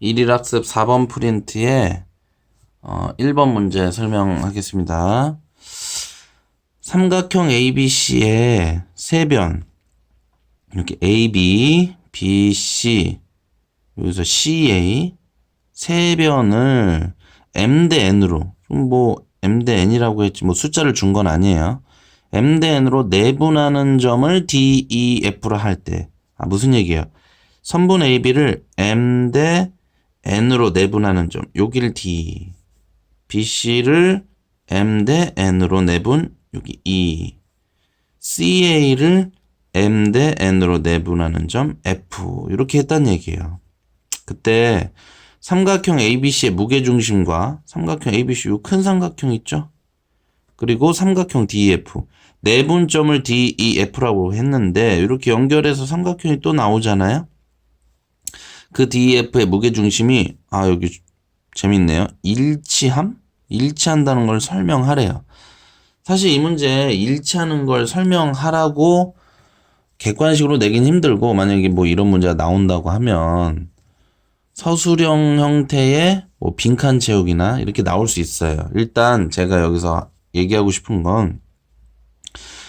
일일학습 4번 프린트에 어, 1번 문제 설명하겠습니다. 삼각형 ABC의 세변 이렇게 AB, BC 여기서 CA 세변을 M 대 N으로 좀 뭐 M 대 N이라고 했지 뭐 숫자를 준 건 아니에요. M 대 N으로 내분하는 점을 D, E, F로 할 때 아, 무슨 얘기예요? 선분 AB를 M 대 N으로 내분하는 점 여기를 D BC를 M 대 N으로 내분 여기 E CA를 M 대 N으로 내분하는 점 F 이렇게 했단 얘기예요. 그때 삼각형 ABC의 무게중심과 삼각형 ABC 요 큰 삼각형 있죠? 그리고 삼각형 DEF 내분점을 DEF라고 했는데 이렇게 연결해서 삼각형이 또 나오잖아요. 그 DEF의 무게중심이 아 여기 재밌네요. 일치함? 일치한다는 걸 설명하래요. 사실 이 문제 일치하는 걸 설명하라고 객관식으로 내긴 힘들고 만약에 뭐 이런 문제가 나온다고 하면 서술형 형태의 뭐 빈칸 채우기나 이렇게 나올 수 있어요. 일단 제가 여기서 얘기하고 싶은 건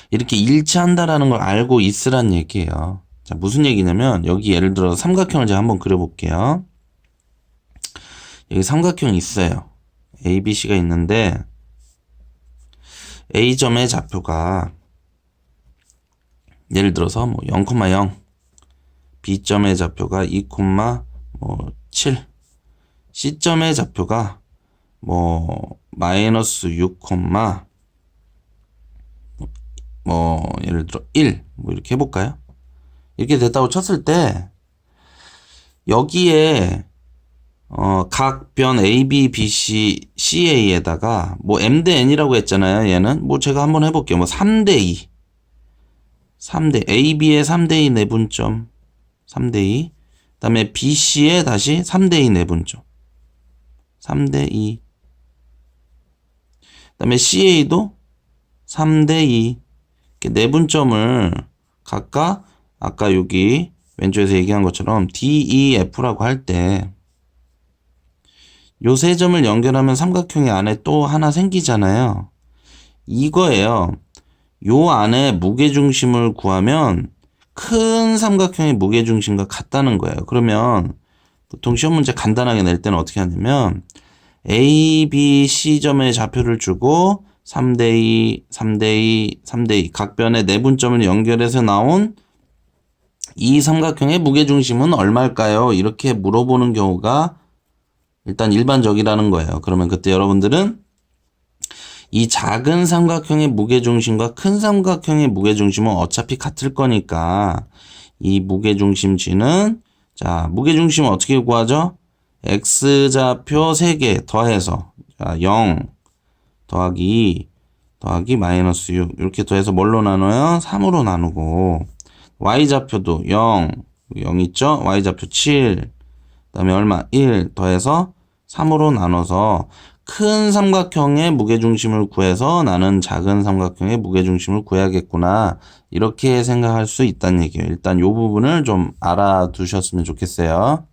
이렇게 일치한다라는 걸 알고 있으란 얘기예요. 자, 무슨 얘기냐면 여기 예를 들어 삼각형을 제가 한번 그려볼게요. 여기 삼각형이 있어요. A, B, C가 있는데 A점의 좌표가 예를 들어서 뭐 0,0 B점의 좌표가 2,7 C점의 좌표가 뭐 마이너스 6, 뭐 예를 들어 1 뭐 이렇게 해볼까요? 이렇게 됐다고 쳤을 때 여기에 어, 각 변 A, B, B, C, CA에다가 뭐 M 대 N이라고 했잖아요. 얘는 뭐 제가 한번 해볼게요. 뭐 3 대 2, 3 대 A, B의 3 대 2 내분점, 3 대 2. 그다음에 B, C에 다시 3 대 2 내분점, 3 대 2. 그다음에 CA도 3 대 2. 이렇게 내분점을 각각 아까 여기 왼쪽에서 얘기한 것처럼 DEF라고 할 때 요 세 점을 연결하면 삼각형이 안에 또 하나 생기잖아요. 이거예요. 요 안에 무게중심을 구하면 큰 삼각형의 무게중심과 같다는 거예요. 그러면 보통 시험 문제 간단하게 낼 때는 어떻게 하냐면 A, B, C 점의 좌표를 주고 3대2, 3대2, 3대2 각 변의 내분점을 연결해서 나온 이 삼각형의 무게중심은 얼마일까요? 이렇게 물어보는 경우가 일단 일반적이라는 거예요. 그러면 그때 여러분들은 이 작은 삼각형의 무게중심과 큰 삼각형의 무게중심은 어차피 같을 거니까 이 무게중심치는 자 무게중심은 어떻게 구하죠? x좌표 3개 더해서 자, 0 더하기 2 더하기 마이너스 6 이렇게 더해서 뭘로 나눠요? 3으로 나누고 y좌표도 0 0 있죠? y좌표 7 그 다음에 얼마? 1 더해서 3으로 나눠서 큰 삼각형의 무게중심을 구해서 나는 작은 삼각형의 무게중심을 구해야겠구나. 이렇게 생각할 수 있다는 얘기예요. 일단 이 부분을 좀 알아두셨으면 좋겠어요.